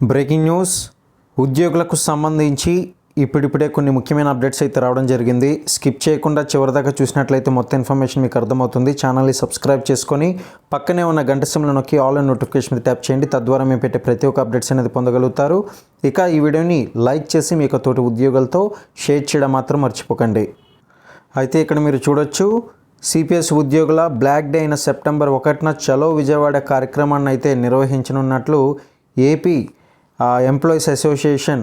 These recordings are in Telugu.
Breaking news. ఉద్యోగులకు సంబంధించి ఇప్పుడిప్పుడే కొన్ని ముఖ్యమైన అప్డేట్స్ అయితే రావడం జరిగింది. స్కిప్ చేయకుండా చివరిదాకా చూసినట్లయితే మొత్తం ఇన్ఫర్మేషన్ మీకు అర్థమవుతుంది. ఛానల్ని సబ్స్క్రైబ్ చేసుకొని పక్కనే ఉన్న గంట సిమ్లో నొక్కి ఆల్ నోటిఫికేషన్ ట్యాప్ చేయండి. తద్వారా మేము పెట్టే ప్రతి ఒక్క అప్డేట్స్ అనేది పొందగలుగుతారు. ఇక ఈ వీడియోని లైక్ చేసి మీకు తోటి ఉద్యోగులతో షేర్ చేయడం మాత్రం మర్చిపోకండి. అయితే ఇక్కడ మీరు చూడొచ్చు సిపిఎస్ ఉద్యోగుల బ్లాక్ డే అయిన సెప్టెంబర్ ఒకటిన చలో విజయవాడ కార్యక్రమాన్ని అయితే నిర్వహించనున్నట్లు ఏపీ ఎంప్లాయీస్ అసోసియేషన్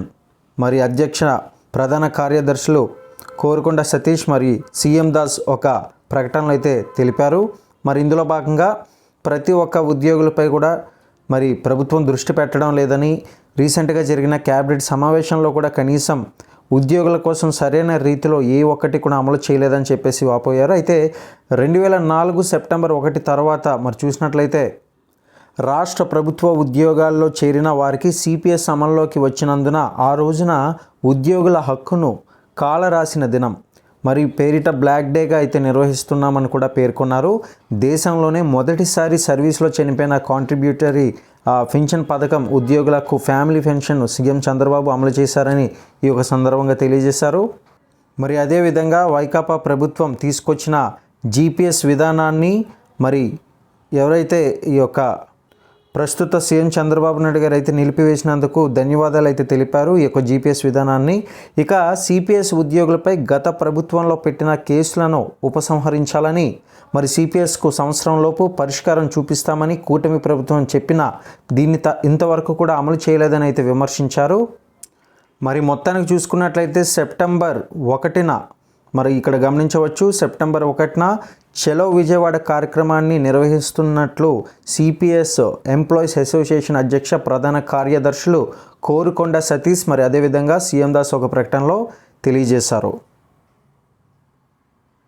మరి అధ్యక్ష ప్రధాన కార్యదర్శులు కోరుకొండ సతీష్ మరి సీఎం దాస్ ఒక ప్రకటనలు అయితే తెలిపారు. మరి ఇందులో భాగంగా ప్రతి ఒక్క ఉద్యోగులపై కూడా మరి ప్రభుత్వం దృష్టి పెట్టడం లేదని రీసెంట్గా జరిగిన క్యాబినెట్ సమావేశంలో కూడా కనీసం ఉద్యోగుల కోసం సరైన రీతిలో ఏ ఒక్కటి కూడా అమలు చేయలేదని చెప్పేసి వాపోయారు. అయితే రెండు వేల నాలుగు సెప్టెంబర్ ఒకటి తర్వాత మరి చూసినట్లయితే రాష్ట్ర ప్రభుత్వ ఉద్యోగాల్లో చేరిన వారికి సిపిఎస్ అమల్లోకి వచ్చినందున ఆ రోజున ఉద్యోగుల హక్కును కాలరాసిన దినం. మరి పేరిట బ్లాక్ డేగా అయితే నిర్వహిస్తున్నామని కూడా పేర్కొన్నారు. దేశంలోనే మొదటిసారి సర్వీస్లో చనిపోయిన కాంట్రిబ్యూటరీ పెన్షన్ పథకం ఉద్యోగులకు ఫ్యామిలీ పెన్షన్ సీఎం చంద్రబాబు అమలు చేశారని ఈ యొక్క సందర్భంగా తెలియజేశారు. మరి అదేవిధంగా వైకాపా ప్రభుత్వం తీసుకొచ్చిన జీపీఎస్ విధానాన్ని మరి ఎవరైతే ఈ యొక్క ప్రస్తుత సీఎం చంద్రబాబు నాయుడు గారు అయితే నిలిపివేసినందుకు ధన్యవాదాలు అయితే తెలిపారు. ఈ యొక్క జీపీఎస్ విధానాన్ని ఇక సిపిఎస్ ఉద్యోగులపై గత ప్రభుత్వంలో పెట్టిన కేసులను ఉపసంహరించాలని మరి సిపిఎస్కు సంవత్సరంలోపు పరిష్కారం చూపిస్తామని కూటమి ప్రభుత్వం చెప్పినా దీన్ని త ఇంతవరకు కూడా అమలు చేయలేదని అయితే విమర్శించారు. మరి మొత్తానికి చూసుకున్నట్లయితే సెప్టెంబర్ ఒకటిన మరి ఇక్కడ గమనించవచ్చు సెప్టెంబర్ ఒకటిన చలో విజయవాడ కార్యక్రమాన్ని నిర్వహిస్తున్నట్లు సిపిఎస్ ఎంప్లాయీస్ అసోసియేషన్ అధ్యక్ష ప్రధాన కార్యదర్శులు కోరుకొండ సతీష్ మరి అదేవిధంగా సీఎం దాస్ ఒక ప్రకటనలో తెలియజేశారు.